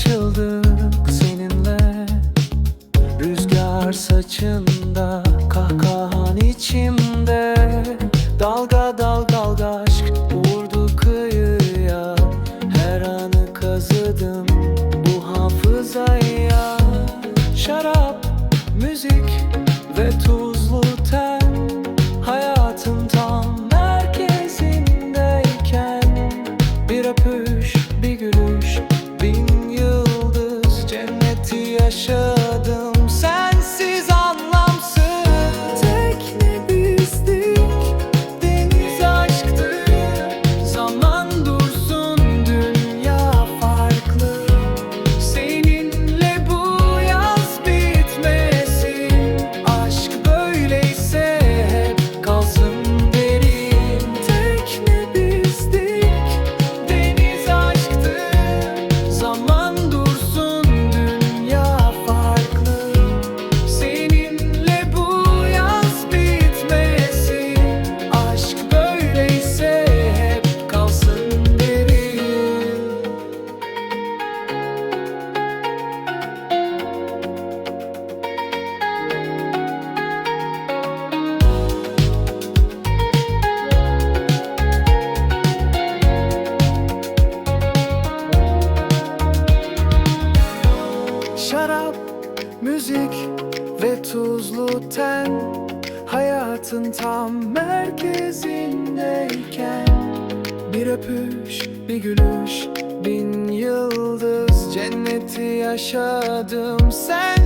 açıldık seninle. Rüzgar saçında kahkahan içimde. Dalga dalga dalga aşk vurdu kıyıya. Her anı kazıdım bu hafızaya. Şarap, müzik ve tuzlu ten Hayatın tam merkezindeyken Bir öpüş, yaşadım Şarap, müzik ve tuzlu ten Hayatın tam merkezindeyken. Bir öpüş, bir gülüş, bin yıldız Cenneti yaşadım. Sensiz